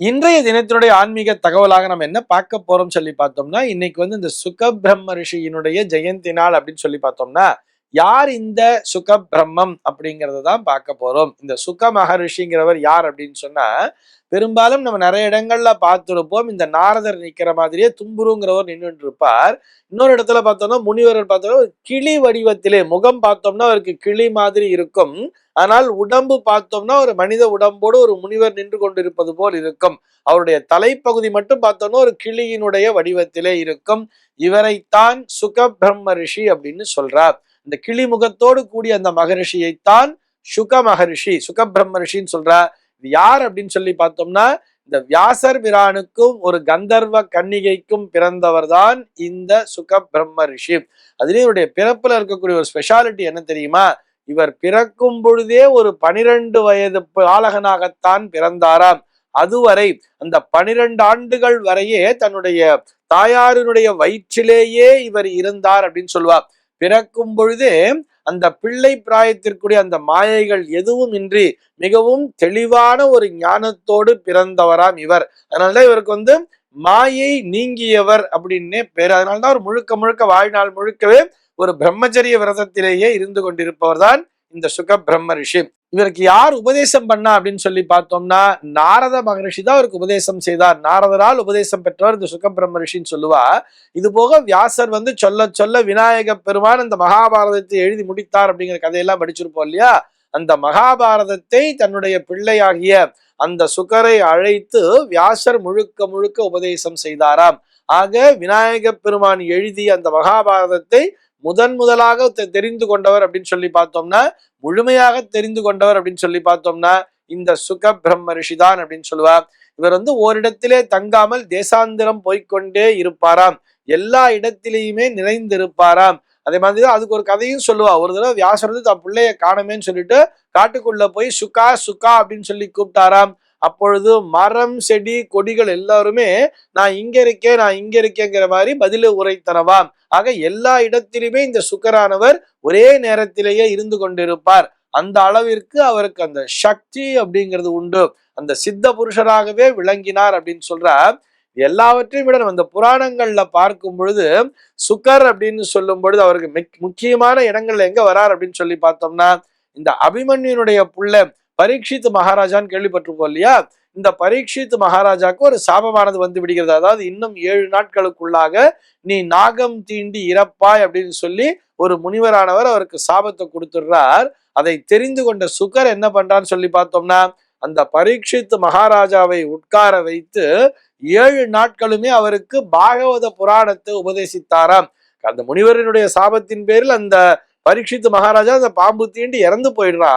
இன்றைய தினத்தினுடைய ஆன்மீக தகவலாக நம்ம என்ன பார்க்க போறோம் சொல்லி பார்த்தோம்னா இன்னைக்கு வந்து இந்த சுக பிரம்ம ரிஷியினுடைய ஜெயந்தி நாள் அப்படின்னு சொல்லி பார்த்தோம்னா யார் இந்த சுக பிரம்மம் அப்படிங்கிறத தான் பார்க்க போறோம். இந்த சுக மகரிஷிங்கிறவர் யார் அப்படின்னு சொன்னா பெரும்பாலும் நம்ம நிறைய இடங்கள்ல பார்த்துருப்போம். இந்த நாரதர் நிக்கிற மாதிரியே தும்புருங்கிறவர் நின்றுட்டு இருப்பார் இன்னொரு இடத்துல பார்த்தோம்னா முனிவரர் பார்த்தோம்னா ஒரு கிளி வடிவத்திலே முகம் பார்த்தோம்னா அவருக்கு கிளி மாதிரி இருக்கும். ஆனால் உடம்பு பார்த்தோம்னா ஒரு மனித உடம்போடு ஒரு முனிவர் நின்று கொண்டிருப்பது போல் இருக்கும். அவருடைய தலைப்பகுதி மட்டும் பார்த்தோம்னா ஒரு கிளியினுடைய வடிவத்திலே இருக்கும். இவரைத்தான் சுக பிரம்ம ரிஷி அப்படின்னு சொல்றார். இந்த கிளி முகத்தோடு கூடிய அந்த மகரிஷியைத்தான் சுக மகரிஷி சுக பிரம்மரிஷின்னு சொல்றார் இது யார் அப்படின்னு சொல்லி பார்த்தோம்னா இந்த வியாசர் பிரானுக்கும் ஒரு கந்தர்வ கன்னிகைக்கும் பிறந்தவர் தான் இந்த சுக பிரம்ம ரிஷி அதுலேயும் இவருடைய பிறப்புல இருக்கக்கூடிய ஒரு ஸ்பெஷாலிட்டி என்ன தெரியுமா? இவர் பிறக்கும் பொழுதே ஒரு பனிரெண்டு வயது பாலகனாகத்தான் பிறந்தாராம். அதுவரை அந்த பனிரெண்டு ஆண்டுகள் வரையே தன்னுடைய தாயாரினுடைய வயிற்றிலேயே இவர் இருந்தார் அப்படின்னு சொல்லுவார் பிறக்கும் பொழுது அந்த பிள்ளை பிராயத்திற்குரிய அந்த மாயைகள் எதுவும் இன்றி மிகவும் தெளிவான ஒரு ஞானத்தோடு பிறந்தவராம் இவர். அதனாலதான் இவருக்கு வந்து மாயை நீங்கியவர் அப்படின்னே பேர். அதனால்தான் அவர் முழுக்க முழுக்க வாழ்நாள் முழுக்கவே ஒரு பிரம்மச்சரிய விரதத்திலேயே இருந்து கொண்டிருப்பவர் தான் இந்த சுக பிரம்ம ரிஷி. இவருக்கு யார் உபதேசம் பண்ணா அப்படின்னு சொல்லி பார்த்தோம்னா நாரத மகரிஷி தான் அவருக்கு உபதேசம் செய்தார். நாரதரால் உபதேசம் பெற்றவர் இந்த சுக பிரம்ம ரிஷின்னு சொல்லுவா. இது போக வியாசர் வந்து சொல்ல சொல்ல விநாயக பெருமான் இந்த மகாபாரதத்தை எழுதி முடித்தார் அப்படிங்கிற கதையெல்லாம் படிச்சிருப்போம் இல்லையா? அந்த மகாபாரதத்தை தன்னுடைய பிள்ளையாகிய அந்த சுகரை அழைத்து வியாசர் முழுக்க முழுக்க உபதேசம் செய்தாராம். ஆக விநாயக பெருமான் எழுதிய அந்த மகாபாரதத்தை முதன் முதலாக தெ- தெரிந்து கொண்டவர் அப்படின்னு சொல்லி பார்த்தோம்னா முழுமையாக தெரிந்து கொண்டவர் அப்படின்னு சொல்லி பார்த்தோம்னா இந்த சுக பிரம்ம ரிஷிதான் அப்படின்னு சொல்லுவார். இவர் வந்து ஓரிடத்திலே தங்காமல் தேசாந்திரம் போய்கொண்டே இருப்பாராம். எல்லா இடத்திலையுமே நிறைந்திருப்பாராம். அதே மாதிரி தான் அதுக்கு ஒரு கதையும் சொல்லுவா. ஒரு தடவை வியாசர் வந்து தன் பிள்ளைய காணமேன்னு சொல்லிட்டு காட்டுக்குள்ள போய் சுகா சுகா அப்படின்னு சொல்லி கூப்பிட்டாராம். அப்பொழுது மரம் செடி கொடிகள் எல்லாருமே நான் இங்க இருக்கேன் நான் இங்க இருக்கேங்கிற மாதிரி பதில உரைத்தனவாம். ஆக எல்லா இடத்திலுமே இந்த சுக்கரானவர் ஒரே நேரத்திலேயே இருந்து கொண்டிருப்பார். அந்த அளவிற்கு அவருக்கு அந்த சக்தி அப்படிங்கிறது உண்டு. அந்த சித்த புருஷராகவே விளங்கினார் அப்படின்னு சொல்றார். எல்லாவற்றையும் விட நம்ம இந்த புராணங்கள்ல பார்க்கும் பொழுது சுக்கர் அப்படின்னு சொல்லும் பொழுது அவருக்கு மிக்- முக்கியமான இடங்கள்ல எங்க வரார் அப்படின்னு சொல்லி பார்த்தோம்னா இந்த அபிமன்யுனுடைய புள்ள பரீட்சித் மகாராஜான்னு கேள்விப்பட்டிருப்போம் இல்லையா? இந்த பரீட்சித் மகாராஜாக்கு ஒரு சாபமானது வந்து விடுகிறது. அதாவது இன்னும் ஏழு நாட்களுக்குள்ளாக நீ நாகம் தீண்டி இறப்பாய் அப்படின்னு சொல்லி ஒரு முனிவரானவர் அவருக்கு சாபத்தை கொடுத்துடுறார். அதை தெரிந்து கொண்ட சுகர் என்ன பண்றான்னு சொல்லி பார்த்தோம்னா அந்த பரீட்சித் மகாராஜாவை உட்கார வைத்து ஏழு நாட்களுமே அவருக்கு பாகவத புராணத்தை உபதேசித்தாராம். அந்த முனிவரினுடைய சாபத்தின் பேரில் அந்த பரீட்சித்து மகாராஜா அந்த பாம்பு தீண்டி இறந்து போயிடுறா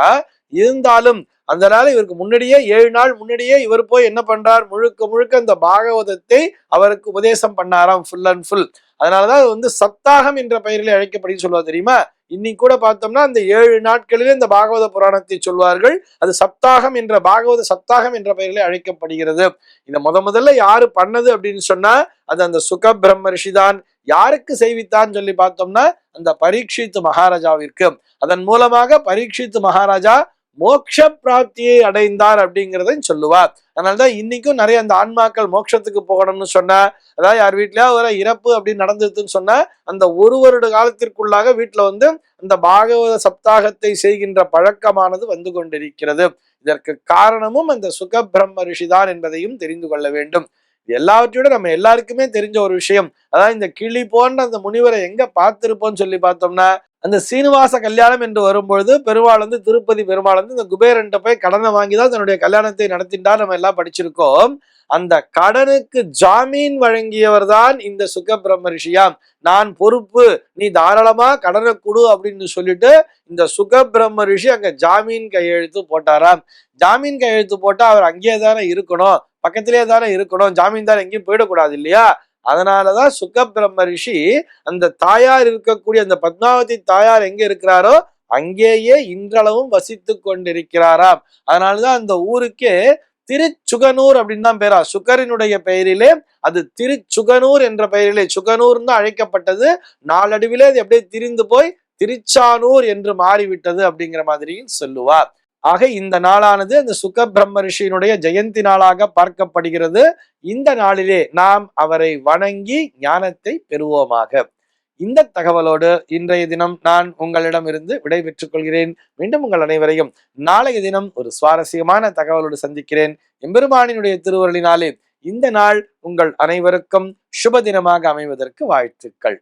இருந்தாலும் அந்த நாள் இவருக்கு முன்னாடியே ஏழு நாள் முன்னாடியே இவர் போய் என்ன பண்றார்? முழுக்க முழுக்க அந்த பாகவதத்தை அவருக்கு உபதேசம் பண்ணாராம் ஃபுல் அண்ட் ஃபுல் அதனாலதான் அது வந்து சப்தாகம் என்ற பெயரில் அழைக்கப்படுன்னு சொல்லுவா தெரியுமா? இன்னைக்கு கூட பார்த்தோம்னா அந்த ஏழு நாட்களிலே இந்த பாகவத புராணத்தை சொல்வார்கள். அது சப்தாகம் என்ற பாகவத சப்தாகம் என்ற பெயரிலே அழைக்கப்படுகிறது. இதை முத முதல்ல யாரு பண்ணது அப்படின்னு சொன்னா அது அந்த சுக பிரம்ம ரிஷிதான். யாருக்கு செய்வித்தான்னு சொல்லி பார்த்தோம்னா அந்த பரீட்சித்து மகாராஜாவிற்கு. அதன் மூலமாக பரீட்சித்து மகாராஜா மோட்ச பிராப்தியை அடைந்தார் அப்படிங்கிறத சொல்லுவார். அதனாலதான் இன்னைக்கும் நிறைய அந்த ஆன்மாக்கள் மோட்சத்துக்கு போகணும்னு சொன்ன அதாவது யார் வீட்லயா ஒரு இறப்பு அப்படின்னு நடந்ததுன்னு சொன்ன அந்த ஒரு வருட காலத்திற்குள்ளாக வீட்டுல வந்து அந்த பாகவத சப்தாகத்தை செய்கின்ற பழக்கமானது வந்து கொண்டிருக்கிறது. இதற்கு காரணமும் அந்த சுக பிரம்ம ரிஷிதான் என்பதையும் தெரிந்து கொள்ள வேண்டும். எல்லாவற்றையோட நம்ம எல்லாருக்குமே தெரிஞ்ச ஒரு விஷயம். அதாவது இந்த கிளி போன்ற அந்த முனிவரை எங்க பார்த்திருப்போம்னு சொல்லி பார்த்தோம்னா அந்த சீனிவாச கல்யாணம் என்று வரும்பொழுது பெருமாள் வந்து திருப்பதி பெருமாள் வந்து இந்த குபேரன்ட்ட போய் கடனை வாங்கி தான் தன்னுடைய கல்யாணத்தை நடத்திட்டார் நம்ம எல்லாம் படிச்சிருக்கோம். அந்த கடனுக்கு ஜாமீன் வழங்கியவர் தான் இந்த சுக பிரம்ம ரிஷியாம் நான் பொறுப்பு நீ தாராளமா கடனை கொடு அப்படின்னு சொல்லிட்டு இந்த சுக பிரம்ம ரிஷி அங்க ஜாமீன் கையெழுத்து போட்டாராம். ஜாமீன் கையெழுத்து போட்டா அவர் அங்கேயே தானே இருக்கணும் பக்கத்திலே தானே இருக்கணும் ஜாமீன்தார் எங்கேயும் போயிடக்கூடாது இல்லையா? அதனாலதான் சுக பிரம்ம ரிஷி அந்த தாயார் இருக்கக்கூடிய அந்த பத்மாவதி தாயார் எங்க இருக்கிறாரோ அங்கேயே இன்றளவும் வசித்து கொண்டிருக்கிறாராம். அதனாலதான் அந்த ஊருக்கே திருச்சுகனூர் அப்படின்னு தான் பேரா. சுகரினுடைய பெயரிலே அது திருச்சுகனூர் என்ற பெயரிலே சுகனூர் தான் அழைக்கப்பட்டது. நாளடைவிலே அது அப்படியே திரிந்து போய் திருச்சானூர் என்று மாறிவிட்டது அப்படிங்கிற மாதிரியும் சொல்லுவார். ஆக இந்த நாளானது அந்த சுக பிரம்ம ரிஷியினுடைய ஜெயந்தி நாளாக பார்க்கப்படுகிறது. இந்த நாளிலே நாம் அவரை வணங்கி ஞானத்தை பெறுவோமாக. இந்த தகவலோடு இன்றைய தினம் நான் உங்களிடம் இருந்து விடைபெற்றுக் கொள்கிறேன். மீண்டும் உங்கள் அனைவரையும் நாளைய தினம் ஒரு சுவாரஸ்யமான தகவலோடு சந்திக்கிறேன். எம்பெருமானினுடைய திருவருளினாலே இந்த நாள் உங்கள் அனைவருக்கும் சுப தினமாக அமைவதற்கு வாழ்த்துக்கள்.